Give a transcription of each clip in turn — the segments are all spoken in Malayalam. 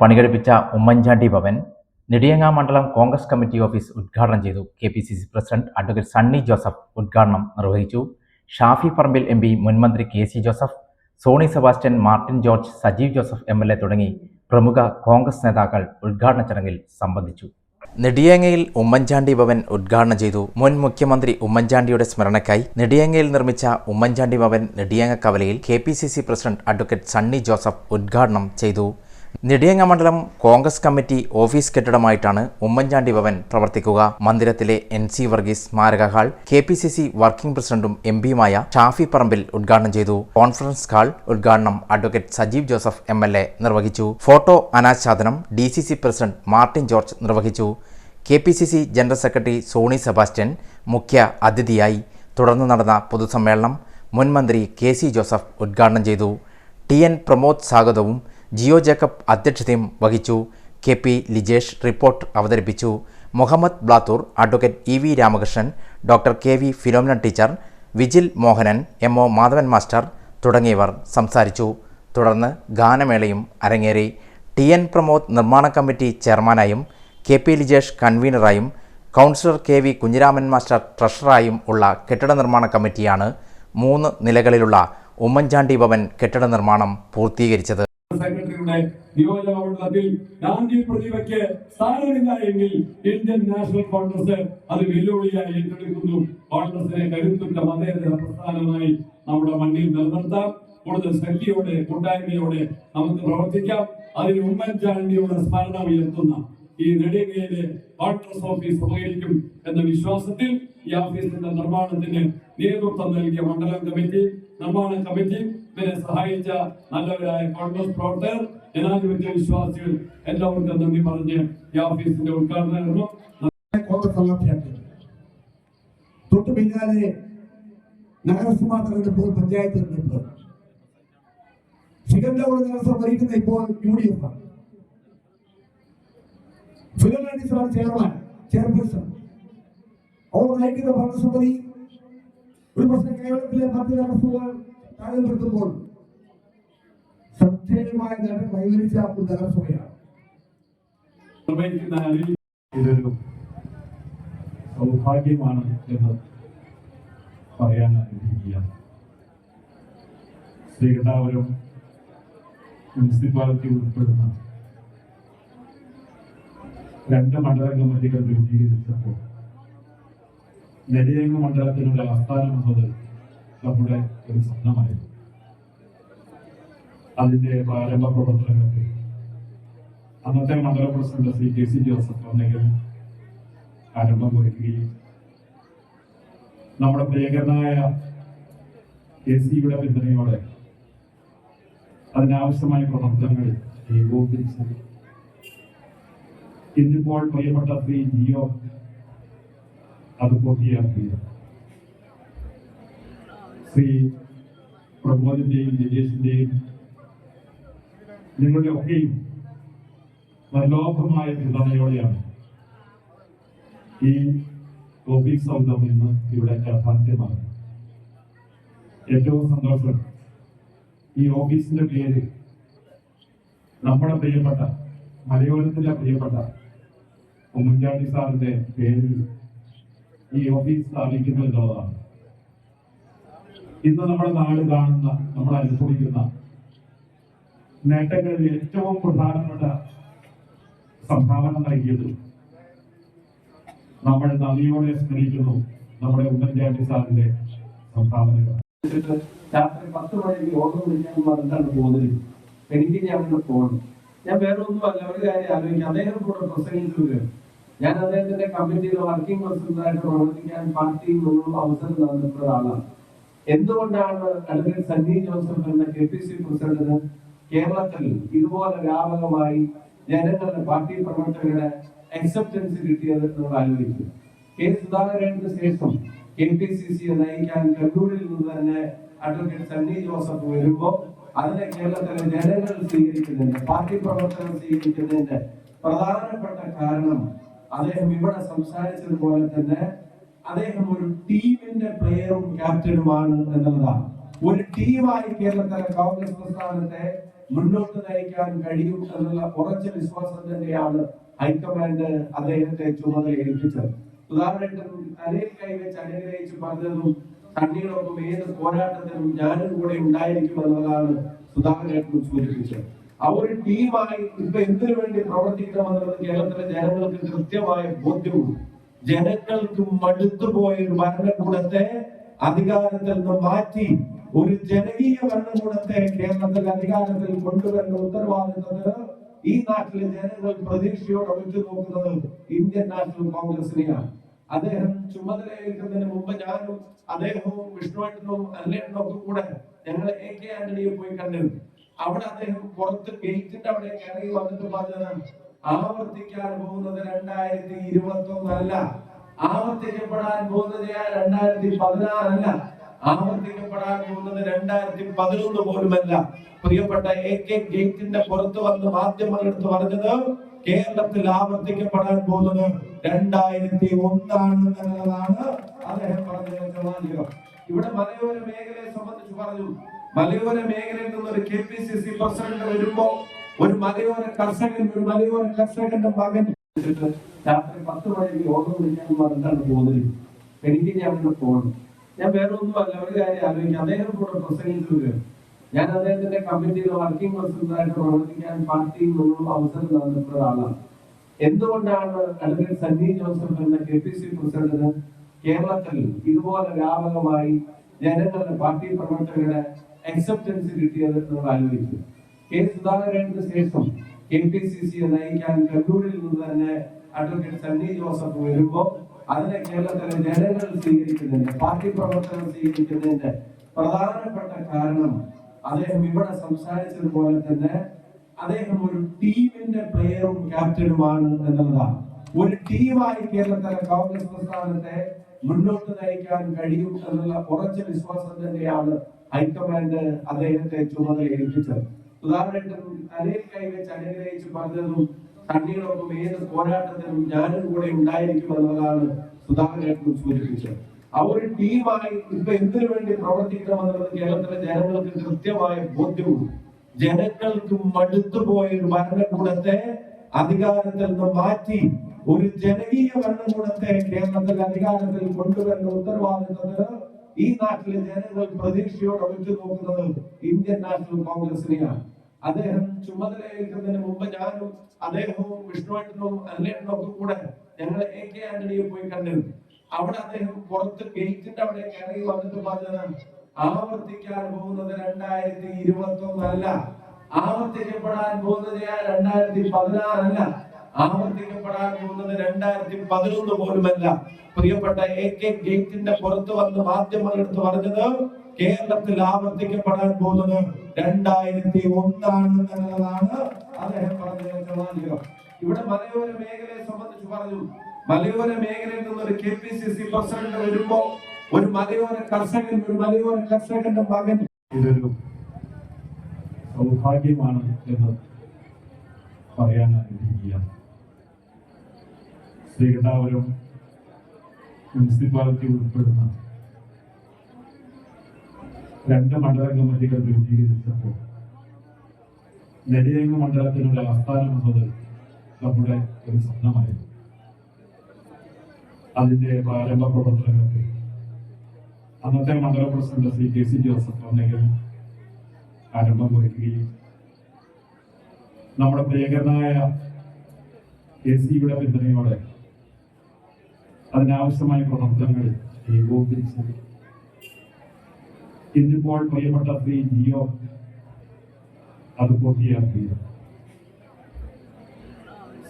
പണികഴിപ്പിച്ച ഉമ്മൻചാണ്ടി ഭവൻ നെടിയങ്ങ മണ്ഡലം കോൺഗ്രസ് കമ്മിറ്റി ഓഫീസ് ഉദ്ഘാടനം ചെയ്തു. K P C C president advocate Sunny Joseph ഉദ്ഘാടനം നിർവഹിച്ചു. ഷാഫി പറമ്പിൽ എം പി മുൻമന്ത്രി K C Joseph Sony Sebastian Martin George Sajeev Joseph M L A തുടങ്ങി പ്രമുഖ കോൺഗ്രസ് നേതാക്കൾ ഉദ്ഘാടന ചടങ്ങിൽ സംബന്ധിച്ചു. നെടിയങ്ങയിൽ ഉമ്മൻചാണ്ടി ഭവൻ ഉദ്ഘാടനം ചെയ്തു. മുൻ മുഖ്യമന്ത്രി ഉമ്മൻചാണ്ടിയുടെ സ്മരണയ്ക്കായി നെടിയങ്ങയിൽ നിർമ്മിച്ച ഉമ്മൻചാണ്ടി ഭവൻ നെടിയങ്ങ കവലയിൽ K P C C president advocate Sunny Joseph ഉദ്ഘാടനം ചെയ്തു. നെടിയങ്ങ മണ്ഡലം കോൺഗ്രസ് കമ്മിറ്റി ഓഫീസ് കെട്ടിടമായിട്ടാണ് ഉമ്മൻചാണ്ടി ഭവൻ പ്രവർത്തിക്കുക. മന്ദിരത്തിലെ എൻ സി വർഗീസ് സ്മാരക hall K P C C working പ്രസിഡന്റും എം പിയുമായ ഷാഫി പറമ്പിൽ ഉദ്ഘാടനം ചെയ്തു. കോൺഫറൻസ് ഹാൾ ഉദ്ഘാടനം advocate Sajeev Joseph M L A നിർവഹിച്ചു. ഫോട്ടോ അനാച്ഛാദനം D C C president Martin George നിർവഹിച്ചു. K P C C general secretary Sony Sebastian മുഖ്യ അതിഥിയായി. തുടർന്ന് നടന്ന പൊതുസമ്മേളനം മുൻമന്ത്രി കെ സി ജോസഫ് ഉദ്ഘാടനം ചെയ്തു. ടി എൻ പ്രമോദ് സ്വാഗതവും ജിയോ ജേക്കബ് അധ്യക്ഷതയും വഹിച്ചു. കെ പി ലിജേഷ് റിപ്പോർട്ട് അവതരിപ്പിച്ചു. Muhammad Blathur advocate E V Ramakrishnan doctor K V Philomina teacher Vijil Mohanan M O Madhavan master തുടങ്ങിയവർ സംസാരിച്ചു. തുടർന്ന് ഗാനമേളയും അരങ്ങേറി. ടി എൻ പ്രമോദ് നിർമ്മാണ കമ്മിറ്റി ചെയർമാനായും K P Lijesh കൺവീനറായും councillor K V Kunhiraman master ട്രഷററായും ഉള്ള കെട്ടിട നിർമ്മാണ കമ്മിറ്റിയാണ് മൂന്ന് നിലകളിലുള്ള ഉമ്മൻചാണ്ടി ഭവൻ കെട്ടിട നിർമ്മാണം പൂർത്തീകരിച്ചത്. സെക്രട്ടറിയുടെ നിയോജകമണ്ഡലത്തിൽ ഗാന്ധി പ്രതിഭയ്ക്ക് സ്ഥാനമില്ല എങ്കിൽ ഇന്ത്യൻ നാഷണൽ കോൺഗ്രസ് അത് വെല്ലുവിളിയായി ഏറ്റെടുക്കുന്നു. കോൺഗ്രസിനെ കരുത്തുറ്റ മതേതര പ്രസ്ഥാനമായി നമ്മുടെ മണ്ണിൽ നിലനിർത്താം. കൂടുതൽ ശക്തിയോടെ കൂട്ടായ്മയോടെ നമുക്ക് പ്രവർത്തിക്കാം. അതിന് ഉമ്മൻചാണ്ടിയുടെ സ്മരണ ഉയർത്തുന്ന ഈ നെടുകയിലെ കോൺഗ്രസ് ഓഫീസ് ഉപകരിക്കും എന്ന വിശ്വാസത്തിൽ ഈ ഓഫീസിന്റെ നിർമ്മാണത്തിന് നേതൃത്വം നൽകിയ മണ്ഡലം കമ്മിറ്റി നിർമ്മാണ കമ്മിറ്റി ഇവരെ സഹായിച്ച നല്ലവരായ കോൺഗ്രസ് പ്രവർത്തകർ ജനാധിപത്യ വിശ്വാസികൾ എല്ലാവർക്കും നന്ദി പറഞ്ഞ് ഈ ഓഫീസിന്റെ ഉദ്ഘാടനം തൊട്ടു പിന്നാലെ നഗരസഭാ തെരഞ്ഞെടുപ്പ് പഞ്ചായത്ത് തെരഞ്ഞെടുപ്പ് സിഗന്റോട് നഗരസഭ ഭരിക്കുന്ന ഇപ്പോൾ യു ഡി എഫ് ആണ് ഫിലോമാൻഡിസാണ് ചെയർമാൻ ചെയർപേഴ്സൺ. അവർ നയിക്കുന്ന ഭരണസമിതി ഒരു പക്ഷേ കേരളത്തിലെ മറ്റ് നഗരസഭകൾ താരതമ്യപ്പെടുത്തുമ്പോൾ ശ്രദ്ധേയമായ നേട്ടം കൈവരിച്ച ഒരു നഗരസഭയാണ് നിർവഹിക്കുന്ന അനിൽ ഇതൊരു സൗഭാഗ്യമാണ് എന്ന് പറയാൻ ആഗ്രഹിക്കുക. ശ്രീകണ്ഠാപുരം മുനിസിപ്പാലിറ്റി ഉൾപ്പെടുന്ന രണ്ട് മണ്ഡല കമ്മിറ്റികൾ രൂപീകരിച്ചപ്പോൾ നെടിയങ്ങ മണ്ഡലത്തിനുള്ള ആസ്ഥാനം എന്നത് നമ്മുടെ ഒരു സ്വപ്നമായിരുന്നു. അതിന്റെ പ്രാരംഭ പ്രവർത്തനങ്ങൾക്ക് അന്നത്തെ മണ്ഡല president Shri K C Joseph ഒന്നെങ്കിൽ ആരംഭം കുറിക്കുകയും നമ്മുടെ പ്രിയകരനായ കെ സിയുടെ പിന്തുണയോടെ അതിനാവശ്യമായ പ്രവർത്തനങ്ങൾ ഏകോപിപ്പിച്ച് ഇന്നിപ്പോൾ പ്രിയപ്പെട്ട ശ്രീ ജിയോ അത് പൂർത്തിയാക്കി. ശ്രീ പ്രമോദിന്റെയും ദിനേശിന്റെയും നിങ്ങളുടെ ഒക്കെയും നിർലോഭമായ പിന്തുണയോടെയാണ് ഈ ഓഫീസ് സൗദം ഇന്ന് ഇവിടെ യാഥാർത്ഥ്യമാണ് ഏറ്റവും സന്തോഷം ഈ ഓഫീസിന്റെ പേര് നമ്മുടെ പ്രിയപ്പെട്ട മലയോരത്തിലെ പ്രിയപ്പെട്ട ഉമ്മൻചാണ്ടി സാറിന്റെ പേരിൽ ഈ ഓഫീസ് സ്ഥാപിക്കുന്നു എന്നുള്ളതാണ്. ഇന്ന് നമ്മുടെ നാട് കാണുന്ന നമ്മൾ അനുഭവിക്കുന്ന നേട്ടങ്ങളിൽ ഏറ്റവും പ്രധാനപ്പെട്ട സംഭാവന നൽകിയത് നമ്മൾ നന്ദിയോടെ സ്മരിക്കുന്നു നമ്മുടെ ഉമ്മൻചാണ്ടി സാറിന്റെ സംഭാവനകൾ. രാത്രി പത്ത് മണിക്ക് ഓർഡർ വിളിക്കാൻ പറഞ്ഞിട്ടാണ് പോകുന്നത് എനിക്ക് ഞാൻ പോകണം ഞാൻ വേറെ ഒന്നും അല്ല ഒരു കാര്യം ആലോചിക്കാം. അദ്ദേഹം കൂടെ പ്രസംഗിച്ചു ഞാൻ അദ്ദേഹത്തിന്റെ കമ്മിറ്റിയിലെ വർക്കിംഗ് പ്രസിഡന്റായിട്ട് പ്രവർത്തിക്കാൻ പാർട്ടിയിൽ നിന്നുള്ള അവസരം തന്നിട്ടുള്ള ഒരാളാണ്. എന്തുകൊണ്ടാണ് അഡ്വക്കേറ്റ് സണ്ണി ജോസഫ് എന്ന കെ പി സി പ്രസിഡന്റിന് കേരളത്തിൽ ഇതുപോലെ വ്യാപകമായി ജനങ്ങളുടെ പാർട്ടി പ്രവർത്തകരുടെ അക്സെപ്റ്റൻസ് കിട്ടിയത് നിങ്ങൾ ആലോചിക്കും കെ സുധാകരന് ശേഷം കെ പി സി സി നയിക്കാൻ കണ്ണൂരിൽ നിന്ന് തന്നെ അഡ്വക്കേറ്റ് സണ്ണി ജോസഫ് വരുമ്പോ അതിനെ കേരളത്തിലെ ജനങ്ങൾ സ്വീകരിക്കുന്നതിന്റെ പാർട്ടി പ്രവർത്തകർ സ്വീകരിക്കുന്നതിന്റെ പ്രധാനപ്പെട്ട കാരണം അദ്ദേഹം ഇവിടെ സംസാരിച്ചതുപോലെ തന്നെ അദ്ദേഹം ഒരു ടീമിന്റെ പ്ലെയറും ക്യാപ്റ്റനുമാണ് എന്നുള്ളതാണ്. ഒരു ടീമായി കേരളത്തിലെ കോൺഗ്രസ് പ്രസ്ഥാനത്തെ മുന്നോട്ട് നയിക്കാൻ കഴിയും എന്നുള്ള ഉറച്ച വിശ്വാസം തന്നെയാണ് ഹൈക്കമാൻഡ് അദ്ദേഹത്തെ ചുമതല ഏൽപ്പിച്ചത് ഉദാഹരണത്തിന് തലയിൽ കൈവച്ച് അനുഗ്രഹിച്ച് പറഞ്ഞതും തണ്ണീടൊപ്പം ഏത് പോരാട്ടത്തിനും ഞാനും കൂടെ ഉണ്ടായിരിക്കും എന്നുള്ളതാണ് സുധാകരൻ സൂചിപ്പിച്ചത്. ആ ഒരു ടീമായി ഇപ്പൊ എന്തിനു വേണ്ടി പ്രവർത്തിക്കണമെന്നുള്ളത് കേരളത്തിലെ ജനങ്ങൾക്ക് കൃത്യമായ ബോധ്യമുണ്ട്. ജനങ്ങൾക്ക് മടുത്തുപോയ ഒരു ഭരണകൂടത്തെ അധികാരത്തിൽ നിന്ന് മാറ്റി ഒരു ജനകീയ ഭരണകൂടത്തെ കേരളത്തിൽ അധികാരത്തിൽ കൊണ്ടുവരുന്ന ഉത്തരവാദിത്തത്തിന് ഈ നാട്ടിലെ ജനങ്ങൾ പ്രതീക്ഷയോടെ ഉറ്റുനോക്കുന്നത് ഇന്ത്യൻ നാഷണൽ കോൺഗ്രസിനെയാണ്. അദ്ദേഹം ചുമതലയേൽക്കുന്നതിന് മുമ്പ് ഞാനും അദ്ദേഹവും വിഷ്ണുവേട്ടനും അല്ലേട്ടനും ഒക്കെ കൂടെ ഞങ്ങൾ എ കെ ആന്റണിയെ പോയി കണ്ടിരുന്നു അവിടെ അദ്ദേഹം പുറത്ത് ഗേറ്റിന്റെ അവിടെ കയറി വന്നിട്ട് പറഞ്ഞത് ആവർത്തിക്കാൻ പോകുന്നത് രണ്ടായിരത്തി ഇരുപത്തി ഒന്നല്ല ആവർത്തിക്കപ്പെടാൻ പോകുന്നത് ഞാൻ രണ്ടായിരത്തി പതിനാറല്ല ആവർത്തിക്കപ്പെടാൻ പോകുന്നത് രണ്ടായിരത്തി പതിനൊന്ന് പോലുമല്ല. പ്രിയപ്പെട്ട എ കെ ഗേറ്റിന്റെ പുറത്ത് വന്ന് മാധ്യമങ്ങളെടുത്ത് പറഞ്ഞത് കേരളത്തിൽ ആവർത്തിക്കപ്പെടാൻ പോകുന്നത് രണ്ടായിരത്തി ഒന്നാണ് എന്നുള്ളതാണ് അദ്ദേഹം പറഞ്ഞത് ഇവിടെ മലയോര മേഖലയെ സംബന്ധിച്ച് പറഞ്ഞു. മലയോര മേഖലയിൽ നിന്ന് ഒരു K P C C president വരുമ്പോ ഒരു മലയോര കർഷകൻ ഒരു മലയോര കർഷകന്റെ മകൻ രാത്രി പത്ത് മണിക്ക് ഓർമ്മ വിളിക്കാൻ പറഞ്ഞിട്ടാണ് പോകുന്നത് എനിക്ക് ഞാൻ പോകണം. ഞാൻ വേറെ ഒന്നും അല്ല ഒരു കാര്യം ആലോചിക്കാം. അദ്ദേഹം കൂടെ പ്രസംഗിച്ചു ഞാൻ അദ്ദേഹത്തിന്റെ കമ്മിറ്റിയിൽ വർക്കിംഗ് പ്രസിഡന്റായിട്ട് പ്രവർത്തിക്കാൻ പാർട്ടിയിൽ നിന്നും അവസരം തന്നിട്ടുള്ള ഒരാളാണ് എന്തുകൊണ്ടാണ് അഡ്വക്കേറ്റ് സണ്ണി ജോസഫ് എന്ന കെ പി സി പ്രസിഡന്റിന് കേരളത്തിൽ ഇതുപോലെ വ്യാപകമായി ജനങ്ങളുടെ പാർട്ടി പ്രവർത്തകരുടെ അക്സെപ്റ്റൻസ് കിട്ടിയത് നമ്മൾ ആലോചിച്ചു കെ സുധാകരന് ശേഷം കെ പി സി സിയെ നയിക്കാൻ കണ്ണൂരിൽ നിന്ന് തന്നെ അഡ്വക്കേറ്റ് സണ്ണി ജോസഫ് വരുമ്പോൾ അതിനെ കേരളത്തിലെ ജനങ്ങൾ സ്വീകരിക്കുന്നതിന്റെ പാർട്ടി പ്രവർത്തകർ സ്വീകരിക്കുന്നതിന്റെ പ്രധാനപ്പെട്ട കാരണം അദ്ദേഹം ഇവിടെ സംസാരിച്ചതുപോലെ തന്നെ അദ്ദേഹം ഒരു ടീമിന്റെ പ്ലെയറും ക്യാപ്റ്റനുമാണ് എന്നുള്ളതാണ്. ഒരു ടീമായി കേരളത്തിലെ കോൺഗ്രസ് പ്രസ്ഥാനത്തെ മുന്നോട്ട് നയിക്കാൻ കഴിയും എന്നുള്ള ഉറച്ച വിശ്വാസം തന്നെയാണ് ഹൈക്കമാൻഡ് അദ്ദേഹത്തെ ചുമതല ഏൽപ്പിച്ചത് ഉദാഹരണത്തിന് തലയിൽ കൈവച്ച് അനുഗ്രഹിച്ച് പറഞ്ഞതും തണ്ണീടൊപ്പം ഏത് പോരാട്ടത്തിനും ഞാനും കൂടെ ഉണ്ടായിരിക്കും എന്നുള്ളതാണ് സുധാകരേട്ടനും സൂചിപ്പിച്ചത്. ആ ടീമായി ഇപ്പൊ എന്തിനു വേണ്ടി പ്രവർത്തിക്കണമെന്നുള്ളത് കേരളത്തിലെ ജനങ്ങൾക്ക് കൃത്യമായ ബോധ്യമുണ്ട്. ജനങ്ങൾക്ക് മടുത്തുപോയ ഒരു ഭരണകൂടത്തെ അധികാരത്തിൽ നിന്ന് മാറ്റി ഒരു ജനകീയ ഭരണകൂടത്തെ കേരളത്തിൽ അധികാരത്തിൽ കൊണ്ടുവരുന്ന ഉത്തരവാദിത്തത്തിന് ഈ നാട്ടിലെ ജനങ്ങൾ പ്രതീക്ഷയോടെ ഉറ്റുനോക്കുന്നത് ഇന്ത്യൻ നാഷണൽ കോൺഗ്രസിനെയാണ്. അദ്ദേഹം ചുമതലയേൽക്കുന്നതിന് മുമ്പ് ഞാനും അദ്ദേഹവും വിഷ്ണുവേട്ടനും അല്ലേട്ടനും ഒക്കെ കൂടെ ഞങ്ങൾ എ കെ ആന്റണിയെ പോയി കണ്ടിരുന്നു. അവിടെ അദ്ദേഹം പുറത്ത് ഗേറ്റിന്റെ അവിടെ കയറി വന്നിട്ട് പറഞ്ഞത് ആവർത്തിക്കാൻ പോകുന്നത് രണ്ടായിരത്തി ഇരുപത്തി ഒന്നല്ല ആവർത്തിക്കപ്പെടാൻ പോകുന്നത് ഞാൻ രണ്ടായിരത്തി പതിനാറല്ല ആവർത്തിക്കപ്പെടാൻ പോകുന്നത് രണ്ടായിരത്തി പതിനൊന്ന് പോലുമല്ല. പ്രിയപ്പെട്ട എ കെ ഗേറ്റിന്റെ പുറത്ത് വന്ന് മാധ്യമങ്ങളെടുത്ത് പറഞ്ഞത് കേരളത്തിൽ ആവർത്തിക്കപ്പെടാൻ പോകുന്നത് രണ്ടായിരത്തി ഒന്നാണ് എന്നുള്ളതാണ് അദ്ദേഹം പറഞ്ഞത് ഇവിടെ മലയോര മേഖലയെ സംബന്ധിച്ച് പറഞ്ഞു മലയോര മേഖലയിൽ നിന്ന് ഒരു K P C C president വരുമ്പോ ഒരു മലയോര കർഷകൻ ഒരു മലയോര കർഷകന്റെ മകൻ ഇതൊരു സൗഭാഗ്യമാണ് എന്ന് പറയാൻ ആഗ്രഹിക്കുകയാണ് ശ്രീകണ്ഠാപുരം മുനിസിപ്പാലിറ്റി ഉൾപ്പെടുന്ന രണ്ട് മണ്ഡല കമ്മിറ്റികൾ രൂപീകരിച്ചപ്പോൾ നെടിയങ്ങ് മണ്ഡലത്തിനുള്ള ആസ്ഥാനം എന്നത് നമ്മുടെ ഒരു സ്വപ്നമായിരുന്നു. അതിന്റെ പ്രാരംഭ പ്രവർത്തനങ്ങൾക്ക്. അന്നത്തെ മണ്ഡല president C K C Joseph ഒന്നെങ്കിൽ ആരംഭം കുറിക്കുകയും നമ്മുടെ പ്രിയകരനായ കെ സിയുടെ പിന്തുണയോടെ അതിനാവശ്യമായ പ്രവർത്തനങ്ങൾ ഏകോപിപ്പിച്ച് ഇന്നിപ്പോൾ പ്രിയപ്പെട്ട ശ്രീ ജിയോ അത് പൂർത്തിയാക്കി.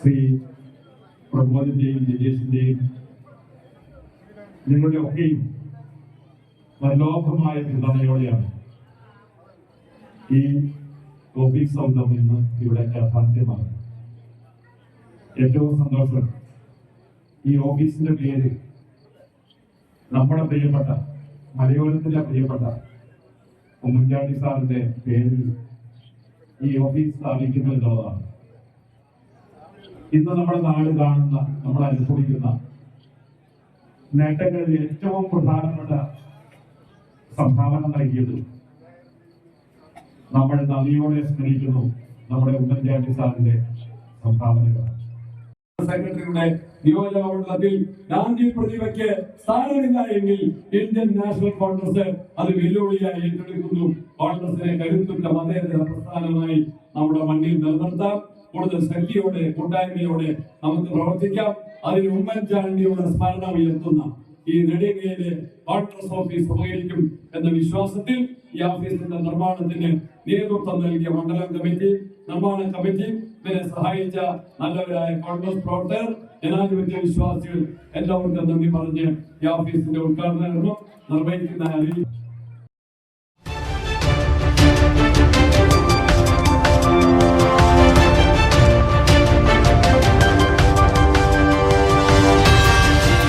ശ്രീ പ്രമോദിന്റെയും ദിനേശിന്റെയും നിങ്ങളുടെ ഒക്കെയും നിർലോഭമായ പിന്തുണയോടെയാണ് ഈ ഓഫീസ് സൗദം ഇന്ന് ഇവിടെ യാഥാർത്ഥ്യമാണ് ഏറ്റവും സന്തോഷം ഈ ഓഫീസിന്റെ പേര് നമ്മുടെ പ്രിയപ്പെട്ട മലയോരത്തിന്റെ പ്രിയപ്പെട്ട ഉമ്മൻചാണ്ടി സാറിന്റെ പേരിൽ ഈ ഓഫീസ് സ്ഥാപിക്കുന്നു എന്നുള്ളതാണ്. ഇന്ന് നമ്മുടെ നാട് കാണുന്ന നമ്മൾ അനുഭവിക്കുന്ന നേട്ടങ്ങളിൽ ഏറ്റവും പ്രധാനപ്പെട്ട സംഭാവന നൽകിയത് നമ്മൾ നന്ദിയോടെ സ്മരിക്കുന്നു നമ്മുടെ ഉമ്മൻചാണ്ടി സാറിന്റെ സംഭാവനകൾ സെക്രട്ടറിയുടെ നിയോജകമണ്ഡലത്തിൽ ഗാന്ധി പ്രതിഭയ്ക്ക് സ്ഥാനമില്ല എങ്കിൽ ഇന്ത്യൻ നാഷണൽ കോൺഗ്രസ് അത് വെല്ലുവിളിയായി ഏറ്റെടുക്കുന്നു. കോൺഗ്രസിനെ കരുത്തുറ്റ മതേതര പ്രസ്ഥാനമായി നമ്മുടെ മണ്ണിൽ നിലനിർത്താം. കൂടുതൽ ശക്തിയോടെ കൂട്ടായ്മയോടെ നമുക്ക് പ്രവർത്തിക്കാം. അതിന് ഉമ്മൻചാണ്ടിയുടെ സ്മരണ ഉയർത്തുന്ന ഈ നെടുങ്കയിലെ വാട്ടർ ഓഫീസ് ഉപകരിക്കും എന്ന വിശ്വാസത്തിൽ ഈ ഓഫീസിന്റെ നിർമ്മാണത്തിന് നേതൃത്വം നൽകിയ മണ്ഡലം കമ്മിറ്റി നിർമ്മാണ കമ്മിറ്റി ഇതിനെ സഹായിച്ച നല്ലവരായ കോൺഗ്രസ് പ്രവർത്തകർ ജനാധിപത്യ വിശ്വാസികൾ എല്ലാവർക്കും നന്ദി പറഞ്ഞ് ഈ ഓഫീസിന്റെ ഉദ്ഘാടനം നിർവഹിക്കുന്ന